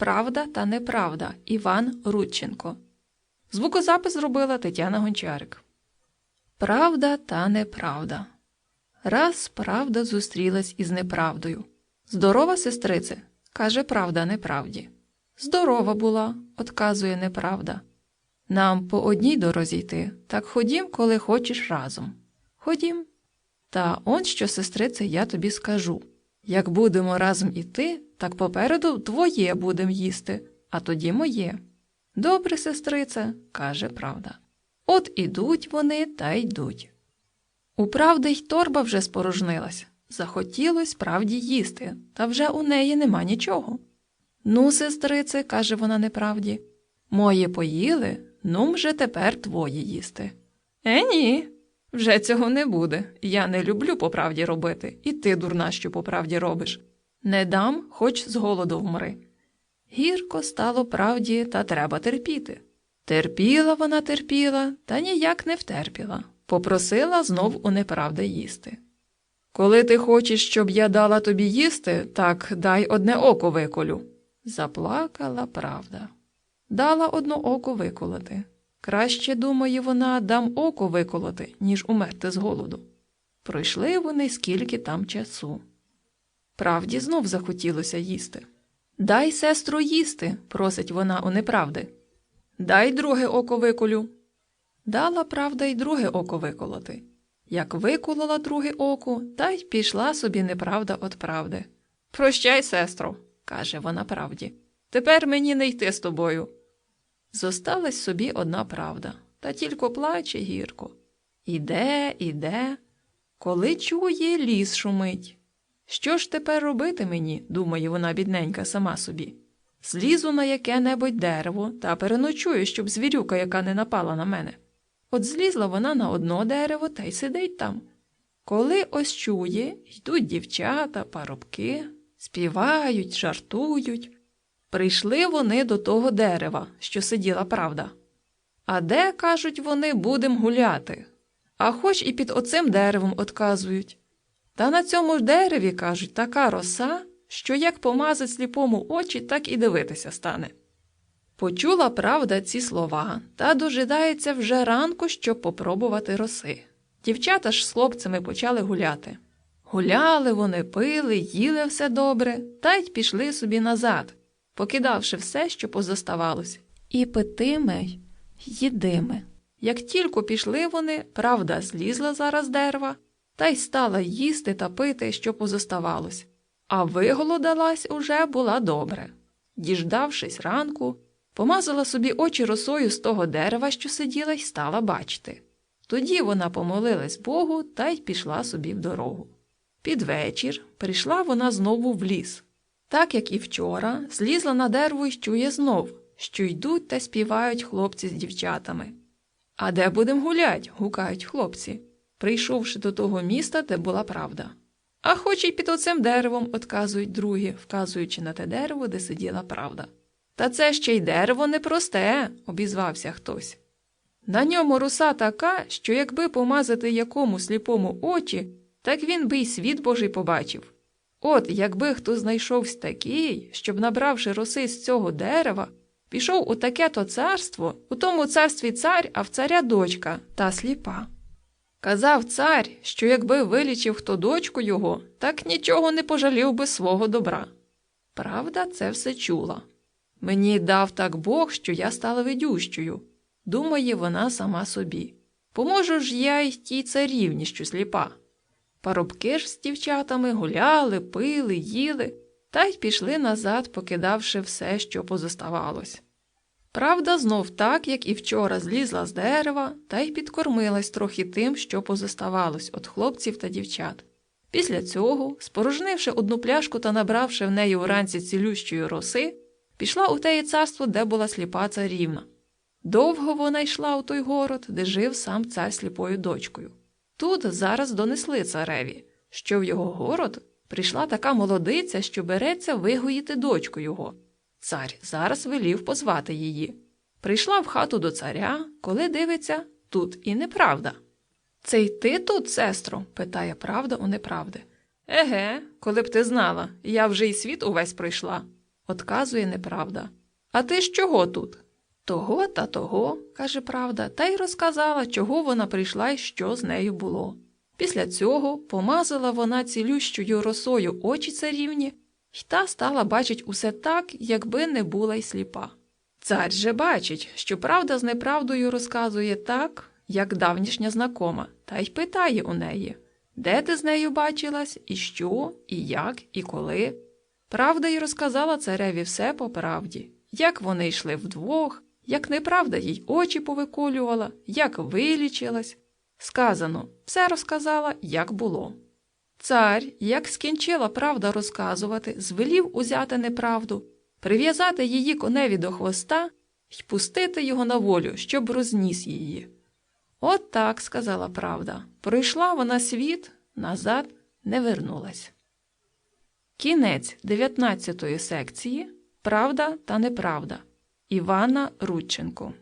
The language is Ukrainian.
Правда та неправда Іван Рудченко. Звукозапис зробила Тетяна Гончарик. Правда та неправда. Раз правда зустрілась із неправдою. Здорова, сестрице, каже правда неправді. Здорова була, отказує неправда. Нам по одній дорозі йти, так ходім, коли хочеш разом. Ходім. Та он що, сестрице, я тобі скажу. Як будемо разом іти, так попереду твоє будем їсти, а тоді моє. Добре, сестрице, каже правда. От ідуть вони та йдуть. У правди й торба вже спорожнилась. Захотілось правді їсти, та вже у неї нема нічого. Ну, сестрице, каже вона неправді, моє поїли, ну вже тепер твоє їсти. Е, ні, вже цього не буде. Я не люблю по правді робити, і ти, дурна, що по правді робиш. Не дам, хоч з голоду вмри. Гірко стало правді, та треба терпіти. Терпіла вона терпіла, та ніяк не втерпіла. Попросила знов у неправди їсти. Коли ти хочеш, щоб я дала тобі їсти, так дай одне око виколю. Заплакала правда. Дала одно око виколоти. Краще, думає вона, дам око виколоти, ніж умерти з голоду. Пройшли вони скільки там часу. Правді знов захотілося їсти. Дай, сестру, їсти, просить вона у неправди. Дай друге око виколю. Дала правда й друге око виколоти. Як виколола друге око, та й пішла собі неправда від правди. Прощай, сестро, каже вона правді. Тепер мені не йти з тобою. Зосталась собі одна правда, та тільки плаче гірко. Іде, іде, коли чує, ліс шумить. Що ж тепер робити мені, думає вона бідненька сама собі. Злізу на яке-небудь дерево та переночую, щоб звірюка, яка не напала на мене. От злізла вона на одно дерево та й сидить там. Коли ось чує, йдуть дівчата, парубки, співають, жартують. Прийшли вони до того дерева, що сиділа правда. А де, кажуть вони, будем гуляти? А хоч і під оцим деревом отказують. Та на цьому дереві, кажуть, така роса, що як помазать сліпому очі, так і дивитися стане. Почула правда ці слова та дожидається вже ранку, щоб попробувати роси. Дівчата ж з хлопцями почали гуляти. Гуляли вони, пили, їли все добре, та й пішли собі назад, покидавши все, що позоставалось, і питиме, й їдиме. Як тільки пішли вони, правда злізла зараз дерева, та й стала їсти та пити, що позоставалось. А виголодалась уже була добре. Діждавшись ранку, помазала собі очі росою з того дерева, що сиділа, й стала бачити. Тоді вона помолилась Богу та й пішла собі в дорогу. Під вечір прийшла вона знову в ліс. Так як і вчора, злізла на дерево й чує знов, що йдуть та співають хлопці з дівчатами. А де будем гулять? гукають хлопці, прийшовши до того міста, де була правда. А хоч і під оцим деревом, отказують другі, вказуючи на те дерево, де сиділа правда. Та це ще й дерево непросте, обізвався хтось. На ньому руса така, що якби помазати якому сліпому очі, так він би й світ Божий побачив. От якби хто знайшовсь такий, щоб, набравши роси з цього дерева, пішов у таке то царство, у тому царстві цар, а в царя дочка та сліпа. Казав цар, що якби вилічив хто дочку його, так нічого не пожалів би свого добра. Правда, це все чула. Мені дав так Бог, що я стала видющою, думає вона сама собі. Поможу ж я й тій царівні, що сліпа. Парубки ж з дівчатами гуляли, пили, їли та й пішли назад, покидавши все, що позоставалось. Правда, знов так, як і вчора, злізла з дерева та й підкормилась трохи тим, що позоставалось від хлопців та дівчат. Після цього, спорожнивши одну пляшку та набравши в неї уранці цілющої роси, пішла у теє царство, де була сліпа царівна. Довго вона йшла у той город, де жив сам цар сліпою дочкою. Тут зараз донесли цареві, що в його город прийшла така молодиця, що береться вигоїти дочку його. Цар зараз велів позвати її. Прийшла в хату до царя, коли дивиться, тут і неправда. Це й ти тут, сестро? питає правда у неправди. Еге, коли б ти знала, я вже й світ увесь пройшла, отказує неправда. А ти ж чого тут? Того та того, каже правда, та й розказала, чого вона прийшла і що з нею було. Після цього помазала вона цілющою росою очі царівні, й та стала бачить усе так, якби не була й сліпа. Цар же бачить, що правда з неправдою розказує так, як давнішня знакома, та й питає у неї, де ти з нею бачилась, і що, і як, і коли. Правда й розказала цареві все по правді, як вони йшли вдвох, як неправда їй очі повиколювала, як вилічилась. Сказано, все розказала, як було. Цар, як скінчила правда розказувати, звелів узяти неправду, прив'язати її коневі до хвоста й пустити його на волю, щоб розніс її. От так, сказала правда, пройшла вона світ, назад не вернулась. Кінець 19 секції Правда та неправда Івана Рудченко